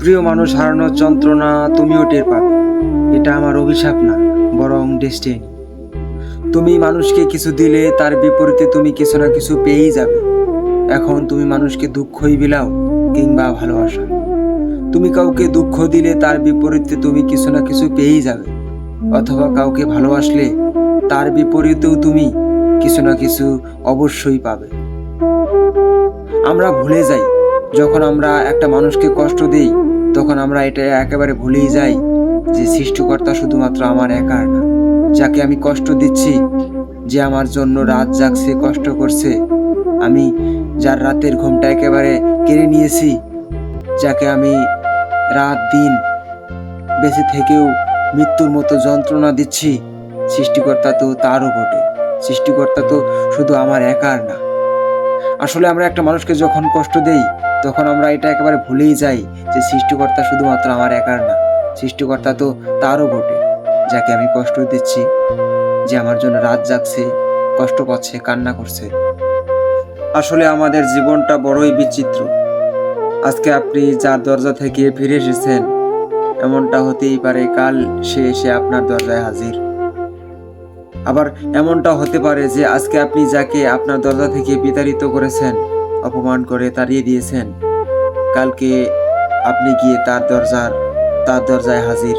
প্রিয় মানুষ হারানোর যন্ত্রণা তুমিও টের পাবে। এটা আমার অভিশাপ না, বরং ডেস্টিনি তুমি মানুষকে কিছু দিলে তার বিপরীতে তুমি কিছু না কিছু পেয়েই যাবে। এখন তুমি মানুষকে দুঃখই বিলাও কিংবা ভালোবাসা। তুমি কাউকে দুঃখ দিলে তার বিপরীতে তুমি কিছু না কিছু পেয়েই যাবে। অথবা কাউকে ভালোবাসলে তার বিপরীতেও তুমি কিছু না কিছু অবশ্যই পাবে। আমরা ভুলে যাই যখন আমরা একটা মানুষকে কষ্ট দিই, তখন আমরা এটা একেবারে ভুলেই যাই যে সৃষ্টিকর্তা শুধুমাত্র আমার একার। না যাকে আমি কষ্ট দিচ্ছি, যে আমার জন্য রাত জাগছে, কষ্ট করছে, আমি যার রাতের ঘুমটা একেবারে কেড়ে নিয়েছি, যাকে আমি রাত দিন বেঁচে থেকেও মৃত্যুর মতো যন্ত্রণা দিচ্ছি, সৃষ্টিকর্তা তো তারও বটে। সৃষ্টিকর্তা তো শুধু আমার একার না। আসলে আমরা একটা মানুষকে যখন কষ্ট দেই, তখন আমরা এটা একেবারে ভুলেই যাই যে সৃষ্টিকর্তা শুধুমাত্র আমার একার না, সৃষ্টিকর্তা তো তারও বটে, যাকে আমি কষ্ট দিচ্ছি, যে আমার জন্য রাত জাগছে, কষ্ট পাচ্ছে, কান্না করছে। আসলে আমাদের জীবনটা বড়ই বিচিত্র। আজকে আপনি যার দরজা থেকে ফিরে এসেছেন, এমনটা হতেই পারে কাল সে এসে আপনার দরজায় হাজির। আবার এমনটা হতে পারে যে আজকে আপনি যাকে আপনার দরজা থেকে বিতাড়িত করেছেন, অপমান করে তাড়িয়ে দিয়েছেন। কালকে আপনি গিয়ে তার দরজার, তার দরজায় হাজির।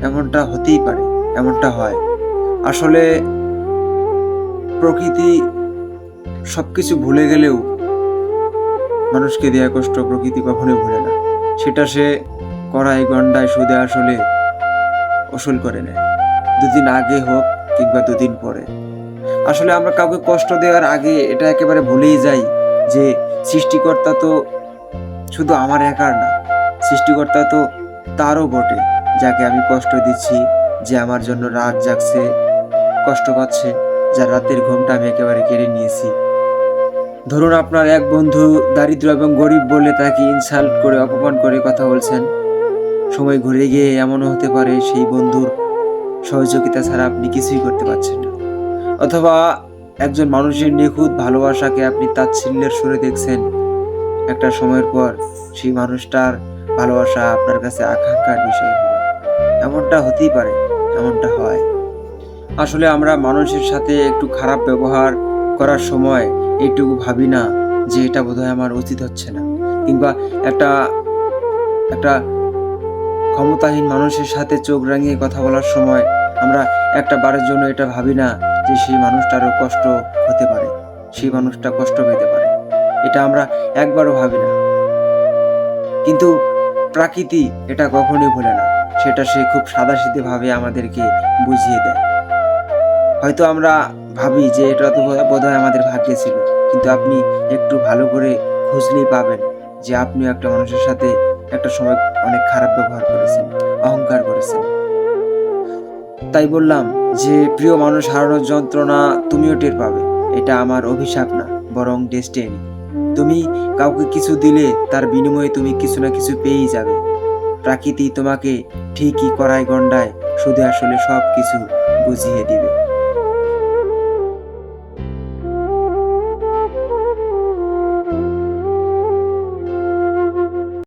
এমনটা হতেই পারে, এমনটা হয়। আসলে প্রকৃতি সব কিছু ভুলে গেলেও মানুষকে দেয়া কষ্ট প্রকৃতি কখনোই ভুলে না। সেটা সে কড়াই গন্ডায় সুদে আসলে ওসুল করে নেয়। দুদিন আগে হোক কিংবা দুদিন পরে। আসলে আমরা কাউকে কষ্ট দেওয়ার আগে এটা একেবারে ভুলেই যাই যে সৃষ্টিকর্তা তো শুধু আমার একার না, সৃষ্টিকর্তা তো তারও বটে, যাকে আমি কষ্ট দিচ্ছি যে আমার জন্য রাত জাগছে, কষ্ট পাচ্ছে, যার রাতের ঘুমটা আমি একেবারে কেড়ে নিয়েছি। ধরুন আপনার এক বন্ধু দারিদ্র এবং গরিব বলে তাকে ইনসাল্ট করে, অপমান করে কথা বলছেন। সময় ঘুরে গিয়ে এমনও হতে পারে সেই বন্ধুর সহযোগিতা ছাড়া আপনি কিছুই করতে পারছেন না। অথবা একজন মানুষের নিখুঁত ভালোবাসাকে আপনি তাচ্ছিল্যের সুরে দেখছেন। একটা সময়ের পর সেই মানুষটার ভালোবাসা আপনার কাছে আকাঙ্ক্ষার বিষয়। হবে এমনটা হতেই পারে, এমনটা হয়। আসলে আমরা মানুষের সাথে একটু খারাপ ব্যবহার করার সময় এইটুকু ভাবি না যে এটা বোধহয় আমার উচিত হচ্ছে না। কিংবা একটা একটা ক্ষমতাহীন মানুষের সাথে চোখ রাঙিয়ে কথা বলার সময় আমরা একটা বারের জন্য এটা ভাবি না যে সেই মানুষটারও কষ্ট হতে পারে, সেই মানুষটা কষ্ট পেতে পারে। এটা আমরা একবারও ভাবি না। কিন্তু প্রাকৃতি এটা কখনোই ভুলে না, সেটা সে খুব সাদাসিধে ভাবে আমাদেরকে বুঝিয়ে দেয়। হয়তো আমরা ভাবি যে এটা তো বোধহয় আমাদের ভাগ্যে ছিল, কিন্তু আপনি একটু ভালো করে খুঁজলেই পাবেন যে আপনিও একটা মানুষের সাথে একটা সময় অনেক খারাপ ব্যবহার করেছেন, অহংকার করেছেন। তাই বললাম যে, প্রিয় মানুষ, হারানোর যন্ত্রণা তুমিও টের পাবে। এটা আমার অভিশাপ না, বরং ডেস্টিনি তুমি কাউকে কিছু দিলে, তার বিনিময়ে তুমি কিছু না কিছু পেয়েই যাবে। প্রাকৃতি তোমাকে ঠিকই করায় গন্ডায় শুধু আসলে সব কিছু বুঝিয়ে দিবে।